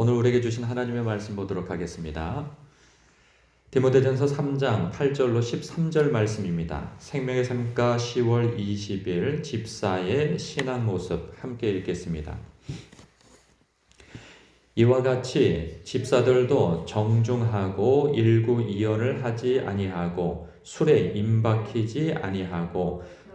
오늘 우리에게 주신 하나님의 말씀 보도록 하겠습니다. 디모데전서 3장 8절로 13절 말씀입니다. 생명의 삶가 10월 20일 집사의 신앙 모습 함께 읽겠습니다. 이와 같이 집사들도 정중하고 일구이연을 하지 아니하고 술에 임박히지 아니하고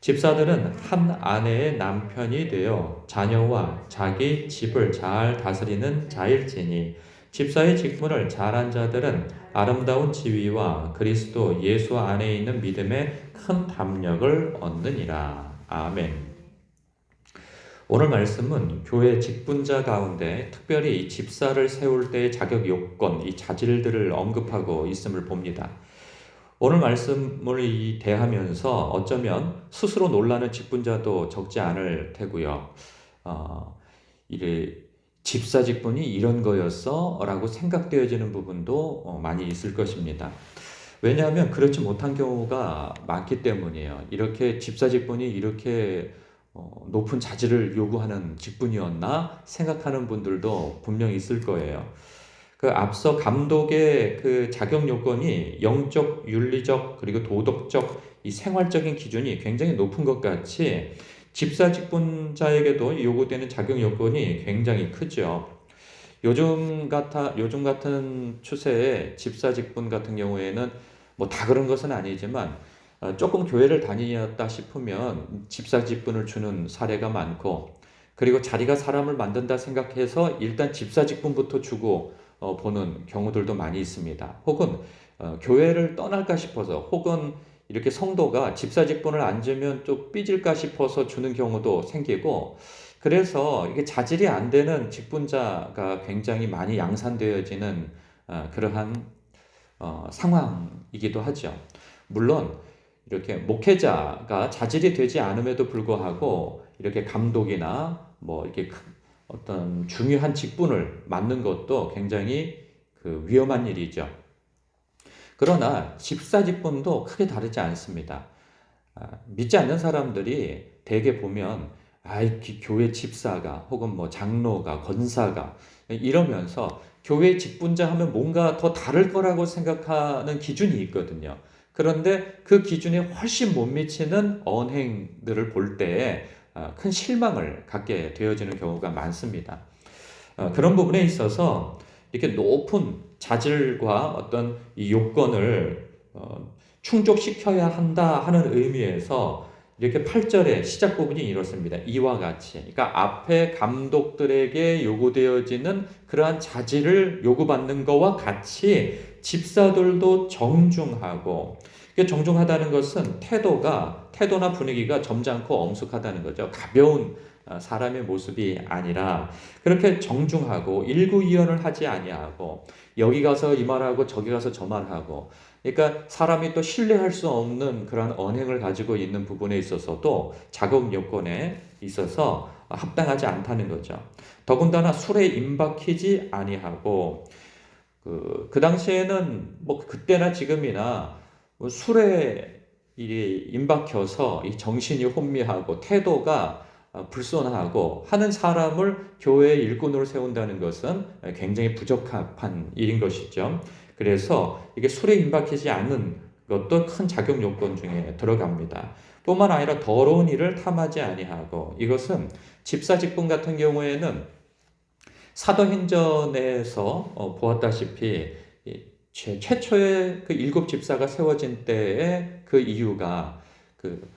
집사들은 한 아내의 남편이 되어 자녀와 자기 집을 잘 다스리는 자일지니 집사의 직분을 잘한 자들은 아름다운 지위와 그리스도 예수 안에 있는 믿음에 큰 담력을 얻느니라. 아멘. 오늘 말씀은 교회 직분자 가운데 특별히 이 집사를 세울 때의 자격 요건, 이 자질들을 언급하고 있음을 봅니다. 오늘 말씀을 이 대하면서 어쩌면 스스로 놀라는 직분자도 적지 않을 테고요. 어, 이래 집사 직분이 이런 거였어 라고 생각되어지는 부분도 어, 많이 있을 것입니다. 왜냐하면 그렇지 못한 경우가 많기 때문이에요. 이렇게 집사 직분이 이렇게 어, 높은 자질을 요구하는 직분이었나 생각하는 분들도 분명히 있을 거예요. 그 앞서 감독의 그 자격 요건이 영적, 윤리적, 그리고 도덕적 이 생활적인 기준이 굉장히 높은 것 같이 집사 직분자에게도 요구되는 자격 요건이 굉장히 크죠. 요즘 같아 요즘 같은 추세에 집사 직분 같은 경우에는 뭐 다 그런 것은 아니지만 어, 조금 교회를 다녔다 싶으면 집사 직분을 주는 사례가 많고 그리고 자리가 사람을 만든다 생각해서 일단 집사 직분부터 주고 어, 보는 경우들도 많이 있습니다. 혹은 어, 교회를 떠날까 싶어서 혹은 이렇게 성도가 집사 직분을 안 주면 좀 삐질까 싶어서 주는 경우도 생기고 그래서 이게 자질이 안 되는 직분자가 굉장히 많이 양산되어지는 그러한 상황이기도 하죠. 물론 이렇게 목회자가 자질이 되지 않음에도 불구하고 이렇게 감독이나 뭐 이렇게 어떤 중요한 직분을 맡는 것도 굉장히 그 위험한 일이죠. 그러나 집사 직분도 크게 다르지 않습니다. 아, 믿지 않는 사람들이 대개 보면 아이 교회 집사가 혹은 뭐 장로가 권사가 이러면서 교회 직분자 하면 뭔가 더 다를 거라고 생각하는 기준이 있거든요. 그런데 그 기준에 훨씬 못 미치는 언행들을 볼 때에 어, 큰 실망을 갖게 되어지는 경우가 많습니다. 어, 그런 부분에 있어서 이렇게 높은 자질과 어떤 이 요건을 어, 충족시켜야 한다 하는 의미에서 이렇게 8절의 시작 부분이 이렇습니다. 이와 같이. 그러니까 앞에 감독들에게 요구되어지는 그러한 자질을 요구받는 것과 같이 집사들도 정중하고 정중하다는 것은 태도가 태도나 분위기가 점잖고 엄숙하다는 거죠. 가벼운 어, 사람의 모습이 아니라 그렇게 정중하고 일구이연을 하지 아니하고 여기 가서 이 말하고 저기 가서 저 말하고 그러니까 사람이 또 신뢰할 수 없는 그런 언행을 가지고 있는 부분에 있어서도 자격 요건에 있어서 합당하지 않다는 거죠. 더군다나 술에 임박히지 아니하고 그, 그 당시에는 뭐 그때나 지금이나 뭐 술에 이 임박혀서 이 정신이 혼미하고 태도가 불손하고 하는 사람을 교회의 일꾼으로 세운다는 것은 굉장히 부적합한 일인 것이죠. 그래서 이게 술에 임박히지 않는 것도 큰 자격 요건 중에 들어갑니다. 뿐만 아니라 더러운 일을 탐하지 아니하고 이것은 집사 직분 같은 경우에는 사도행전에서 어, 보았다시피 최초의 그 일곱 집사가 세워진 때의 그 이유가 그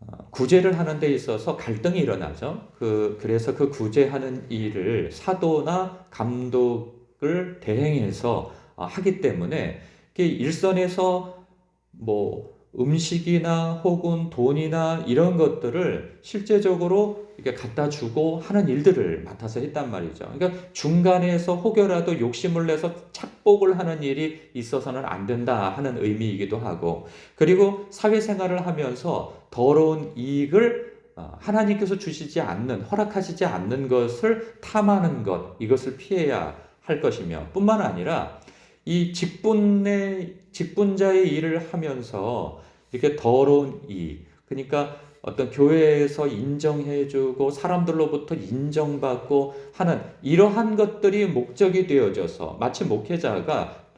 어, 구제를 하는 데 있어서 갈등이 일어나죠. 그 그래서 그 구제하는 일을 사도나 감독을 대행해서 어, 하기 때문에 일선에서 뭐 음식이나 혹은 돈이나 이런 것들을 실제적으로 이렇게 갖다 주고 하는 일들을 맡아서 했단 말이죠. 그러니까 중간에서 혹여라도 욕심을 내서 착복을 하는 일이 있어서는 안 된다 하는 의미이기도 하고 그리고 사회생활을 하면서 더러운 이익을 어, 하나님께서 주시지 않는 허락하시지 않는 것을 탐하는 것 이것을 피해야 할 것이며 뿐만 아니라 이 직분의 직분자의 일을 하면서 이렇게 더러운 이익 그러니까 어떤 교회에서 인정해주고 사람들로부터 인정받고 하는 이러한 것들이 목적이 되어져서 마치 목회자가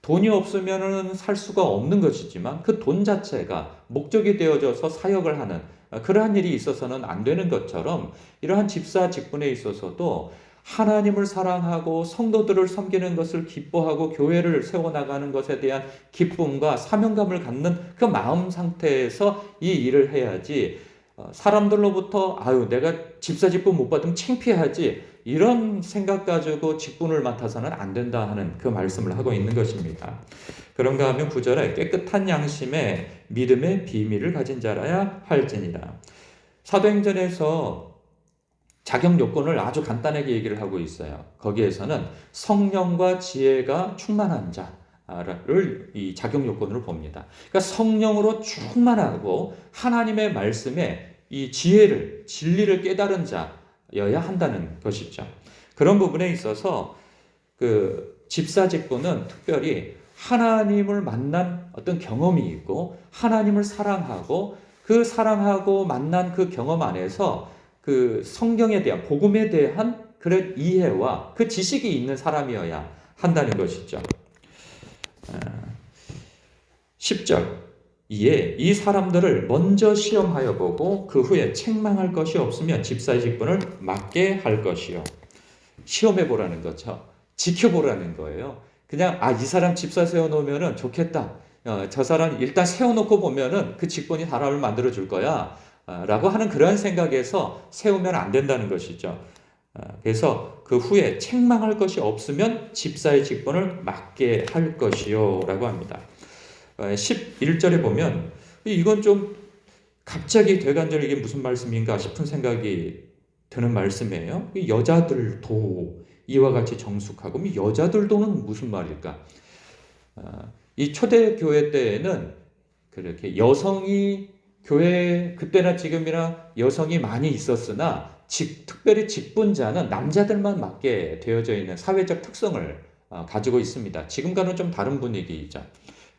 돈이 없으면은 살 수가 없는 것이지만 그 돈 자체가 목적이 되어져서 사역을 하는 그러한 일이 있어서는 안 되는 것처럼 이러한 집사 직분에 있어서도 하나님을 사랑하고 성도들을 섬기는 것을 기뻐하고 교회를 세워나가는 것에 대한 기쁨과 사명감을 갖는 그 마음 상태에서 이 일을 해야지 어, 사람들로부터 아유 내가 집사 직분 못 받으면 창피하지 이런 생각 가지고 직분을 맡아서는 안 된다 하는 그 말씀을 하고 있는 것입니다. 그런가 하면 구절에 깨끗한 양심에 믿음의 비밀을 가진 자라야 할지니라. 사도행전에서 자격 요건을 아주 간단하게 얘기를 하고 있어요. 거기에서는 성령과 지혜가 충만한 자를 이 자격 요건으로 봅니다. 그러니까 성령으로 충만하고 하나님의 말씀에 이 지혜를 진리를 깨달은 자여야 한다는 것이죠. 그런 부분에 있어서 그 집사 직분은 특별히 하나님을 만난 어떤 경험이 있고 하나님을 사랑하고 그 사랑하고 만난 그 경험 안에서 그 성경에 대한 복음에 대한 그런 이해와 그 지식이 있는 사람이어야 한다는 것이죠. 10절 이에 이 사람들을 먼저 시험하여 보고 그 후에 책망할 것이 없으면 집사의 직분을 맡게 할 것이요. 시험해 보라는 거죠. 지켜보라는 거예요. 그냥 아 이 사람 집사 세워놓으면 좋겠다. 어, 저 사람 일단 세워놓고 보면은 그 직분이 사람을 만들어 줄 거야. 아, 라고 하는 그러한 생각에서 세우면 안 된다는 것이죠. 아, 그래서 그 후에 책망할 것이 없으면 집사의 직분을 맡게 할 것이요 라고 합니다. 11절에 아, 보면 이건 좀 갑자기 대간절 이게 무슨 말씀인가 싶은 생각이 드는 말씀이에요. 여자들도 이와 같이 정숙하고 여자들도는 무슨 말일까? 이 초대교회 때에는 그렇게 여성이 교회 그때나 지금이나 여성이 많이 있었으나 직, 특별히 직분자는 남자들만 맡게 되어져 있는 사회적 특성을 어, 가지고 있습니다. 지금과는 좀 다른 분위기이죠.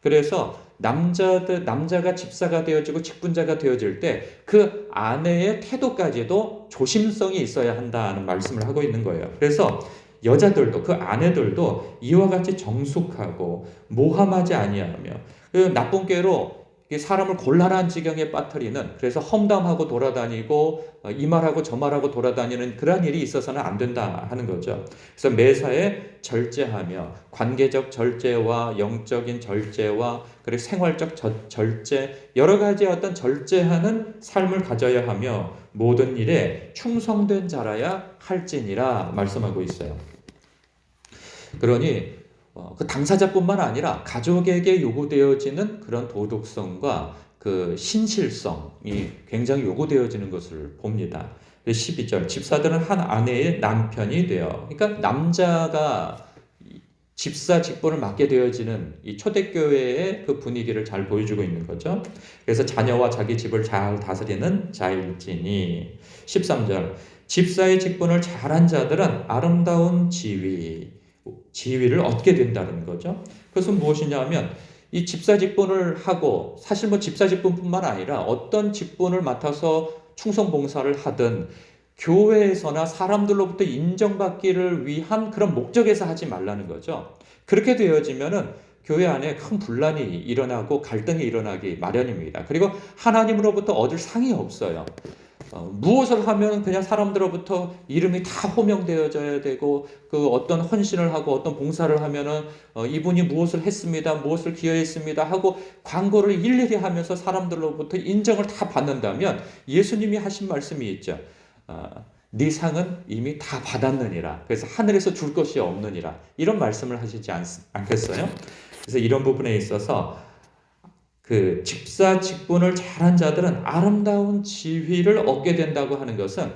그래서 남자들 남자가 집사가 되어지고 직분자가 되어질 때 그 아내의 태도까지도 조심성이 있어야 한다는 말씀을 하고 있는 거예요. 그래서 여자들도 그 아내들도 이와 같이 정숙하고 모함하지 아니하며 그 나쁜 꾀로 사람을 곤란한 지경에 빠뜨리는 그래서 험담하고 돌아다니고 어, 이 말하고 저 말하고 돌아다니는 그러한 일이 있어서는 안 된다 하는 거죠. 그래서 매사에 절제하며 관계적 절제와 영적인 절제와 그리고 생활적 절제 여러 가지 어떤 절제하는 삶을 가져야 하며 모든 일에 충성된 자라야 할지니라 말씀하고 있어요. 그러니 어, 그 당사자뿐만 아니라 가족에게 요구되어지는 그런 도덕성과 그 신실성이 굉장히 요구되어지는 것을 봅니다. 12절 집사들은 한 아내의 남편이 되어 그러니까 남자가 집사 직분을 맡게 되어지는 이 초대교회의 그 분위기를 잘 보여주고 있는 거죠. 그래서 자녀와 자기 집을 잘 다스리는 자일지니 13절 집사의 직분을 잘한 자들은 아름다운 지위 지위를 얻게 된다는 거죠. 그것은 무엇이냐 하면 이 집사 직분을 하고 사실 뭐 집사 직분뿐만 아니라 어떤 직분을 맡아서 충성 봉사를 하든 교회에서나 사람들로부터 인정받기를 위한 그런 목적에서 하지 말라는 거죠. 그렇게 되어지면은 교회 안에 큰 분란이 일어나고 갈등이 일어나기 마련입니다. 그리고 하나님으로부터 얻을 상이 없어요. 어, 무엇을 하면 그냥 사람들로부터 이름이 다 호명되어져야 되고 그 어떤 헌신을 하고 어떤 봉사를 하면은 어, 이분이 무엇을 했습니다, 무엇을 기여했습니다 하고 광고를 일일이 하면서 사람들로부터 인정을 다 받는다면 예수님이 하신 말씀이 있죠. 어, 네 상은 이미 다 받았느니라. 그래서 하늘에서 줄 것이 없느니라. 이런 말씀을 하시지 않, 않겠어요? 그래서 이런 부분에 있어서 그 직사 직분을 잘한 자들은 아름다운 지위를 얻게 된다고 하는 것은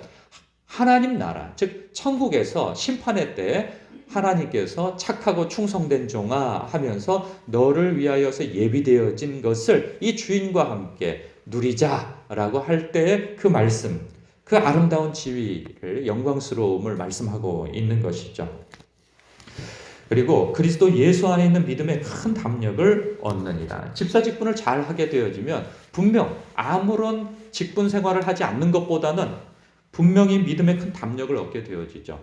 하나님 나라, 즉 천국에서 심판의 때 하나님께서 착하고 충성된 종아 하면서 너를 위하여서 예비되어진 것을 이 주인과 함께 누리자라고 할 때의 그 말씀, 그 아름다운 지위를 영광스러움을 말씀하고 있는 것이죠. 그리고 그리스도 예수 안에 있는 믿음의 큰 담력을 얻느니라. 집사 직분을 잘 하게 되어지면 분명 아무런 직분 생활을 하지 않는 것보다는 분명히 믿음의 큰 담력을 얻게 되어지죠.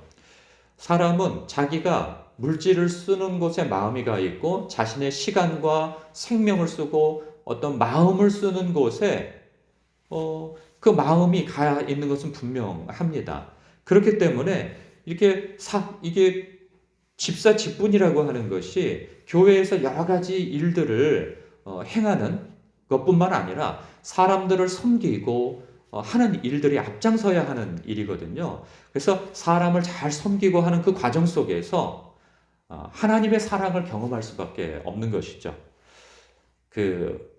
사람은 자기가 물질을 쓰는 곳에 마음이 가 있고 자신의 시간과 생명을 쓰고 어떤 마음을 쓰는 곳에 어, 그 마음이 가 있는 것은 분명합니다. 그렇기 때문에 이렇게 사, 이게 집사 직분이라고 하는 것이 교회에서 여러 가지 일들을 어, 행하는 것뿐만 아니라 사람들을 섬기고 어, 하는 일들이 앞장서야 하는 일이거든요. 그래서 사람을 잘 섬기고 하는 그 과정 속에서 어, 하나님의 사랑을 경험할 수밖에 없는 것이죠. 그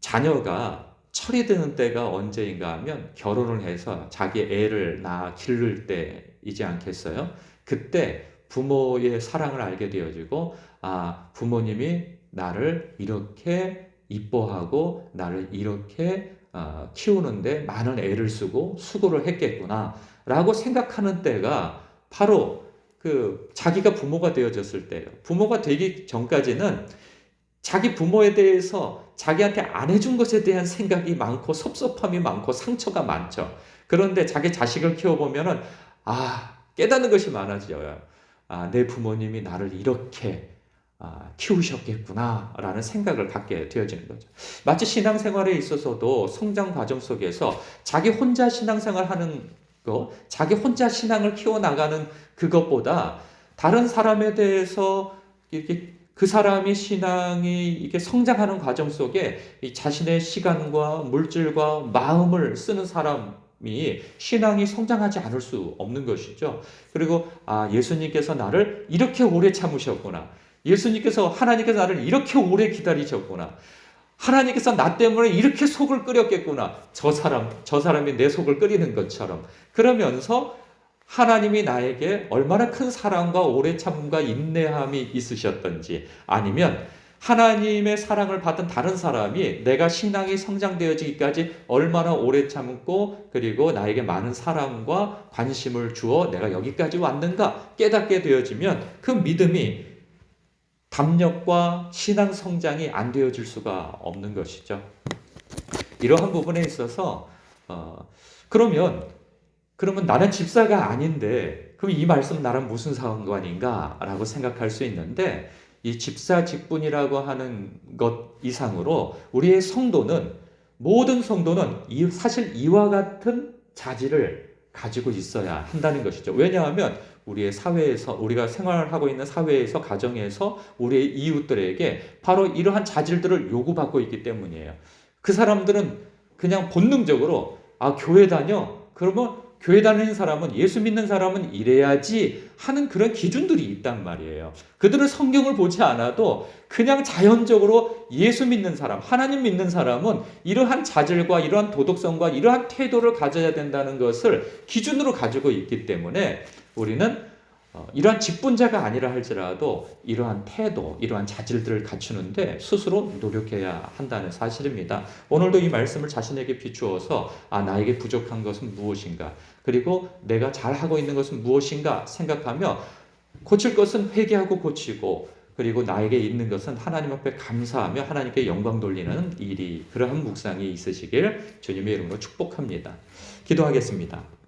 자녀가 철이 드는 때가 언제인가 하면 결혼을 해서 자기 애를 낳아 기를 때이지 않겠어요? 그때 부모의 사랑을 알게 되어지고 아 부모님이 나를 이렇게 이뻐하고 나를 이렇게 어, 키우는데 많은 애를 쓰고 수고를 했겠구나 라고 생각하는 때가 바로 그 자기가 부모가 되어졌을 때예요. 부모가 되기 전까지는 자기 부모에 대해서 자기한테 안 해준 것에 대한 생각이 많고 섭섭함이 많고 상처가 많죠. 그런데 자기 자식을 키워보면은 아 깨닫는 것이 많아져요. 아, 내 부모님이 나를 이렇게 아, 키우셨겠구나라는 생각을 갖게 되어지는 거죠. 마치 신앙생활에 있어서도 성장 과정 속에서 자기 혼자 신앙생활 하는 거, 자기 혼자 신앙을 키워나가는 그것보다 다른 사람에 대해서 이렇게 그 사람이 신앙이 이게 성장하는 과정 속에 자신의 시간과 물질과 마음을 쓰는 사람 이 신앙이 성장하지 않을 수 없는 것이죠. 그리고 아 예수님께서 나를 이렇게 오래 참으셨구나. 예수님께서 하나님께서 나를 이렇게 오래 기다리셨구나. 하나님께서 나 때문에 이렇게 속을 끓였겠구나. 저 사람, 저 사람이 내 속을 끓이는 것처럼. 그러면서 하나님이 나에게 얼마나 큰 사랑과 오래 참음과 인내함이 있으셨던지 아니면 하나님의 사랑을 받은 다른 사람이 내가 신앙이 성장되어지기까지 얼마나 오래 참고 그리고 나에게 많은 사랑과 관심을 주어 내가 여기까지 왔는가 깨닫게 되어지면 그 믿음이 담력과 신앙 성장이 안 되어질 수가 없는 것이죠. 이러한 부분에 있어서 어, 그러면 그러면 나는 집사가 아닌데 그럼 이 말씀 나랑 무슨 상관인가라고 생각할 수 있는데 이 집사 직분이라고 하는 것 이상으로 우리의 성도는 모든 성도는 이, 사실 이와 같은 자질을 가지고 있어야 한다는 것이죠. 왜냐하면 우리의 사회에서 우리가 생활하고 있는 사회에서 가정에서 우리의 이웃들에게 바로 이러한 자질들을 요구받고 있기 때문이에요. 그 사람들은 그냥 본능적으로 아 교회 다녀 그러면 교회 다니는 사람은 예수 믿는 사람은 이래야지 하는 그런 기준들이 있단 말이에요. 그들은 성경을 보지 않아도 그냥 자연적으로 예수 믿는 사람, 하나님 믿는 사람은 이러한 자질과 이러한 도덕성과 이러한 태도를 가져야 된다는 것을 기준으로 가지고 있기 때문에 우리는 어, 이러한 직분자가 아니라 할지라도 이러한 태도, 이러한 자질들을 갖추는데 스스로 노력해야 한다는 사실입니다. 오늘도 이 말씀을 자신에게 비추어서 아 나에게 부족한 것은 무엇인가, 그리고 내가 잘하고 있는 것은 무엇인가 생각하며 고칠 것은 회개하고 고치고 그리고 나에게 있는 것은 하나님 앞에 감사하며 하나님께 영광 돌리는 일이 그러한 묵상이 있으시길 주님의 이름으로 축복합니다. 기도하겠습니다.